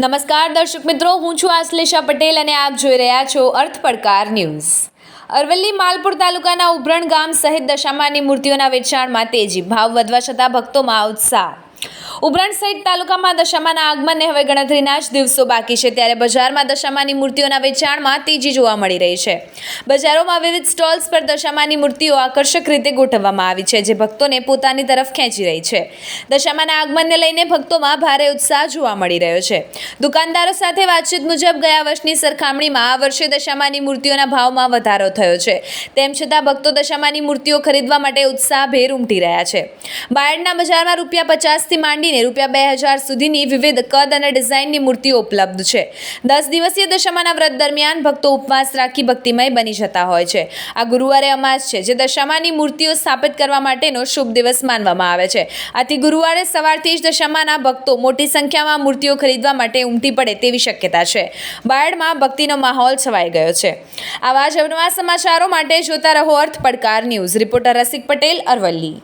નમસ્કાર, દર્શક મિત્રો. હું છું આશ્લેષા પટેલ અને આપ જોઈ રહ્યા છો અર્થ પડકાર ન્યૂઝ. અરવલ્લી માલપુર તાલુકાના ઉભરણ ગામ સહિત દશામાની મૂર્તિઓના વેચાણમાં તેજી ભાવ વધવા છતાં ભક્તોમાં ઉત્સાહ. ઉભરણ સહિત તાલુકામાં દશામાના આગમનને હવે ગણતરીના જ દિવસો બાકી છે. ત્યારે બજારમાં દશામાની મૂર્તિઓના વેચાણમાં તેજી જોવા મળી રહી છે. બજારોમાં વિવિધ સ્ટોલ્સ પર દશામાની મૂર્તિઓ આકર્ષક રીતે ગોઠવવામાં આવી છે, જે ભક્તોને પોતાની તરફ ખેંચી રહી છે. દશામાના આગમનને લઈને ભક્તોમાં ભારે ઉત્સાહ જોવા મળી રહ્યો છે. દુકાનદારો સાથે વાતચીત મુજબ ગયા વર્ષની સરખામણીમાં આ વર્ષે દશામાની મૂર્તિઓના ભાવમાં વધારો થયો છે. તેમ છતાં ભક્તો દશામાની મૂર્તિઓ ખરીદવા માટે ઉત્સાહભેર ઉમટી રહ્યા છે. બાયડના બજારમાં રૂપિયા પચાસથી માંડીને રૂપિયા બે હજાર સુધીની વિવિધ કદ અને ડિઝાઇનની મૂર્તિઓ ઉપલબ્ધ છે. દસ દિવસીય દશામાના વ્રત દરમિયાન ભક્તો ઉપવાસ રાખી ભક્તિમય બની જતા હોય છે. આ ગુરુવારે અમાસ છે, જે દશામાની મૂર્તિઓ સ્થાપિત કરવા માટેનો શુભ દિવસ માનવામાં આવે છે. આથી ગુરુવારે સવારથી જ દશામાના ભક્તો મોટી સંખ્યામાં મૂર્તિઓ ખરીદવા માટે ઉમટી પડે તેવી શક્યતા છે. બાયડમાં ભક્તિનો માહોલ છવાઈ ગયો છે. આવા જ અવનવા સમાચારો માટે જોતા રહો અર્થ પડકાર ન્યૂઝ. રિપોર્ટર રસિક પટેલ, અરવલ્લી.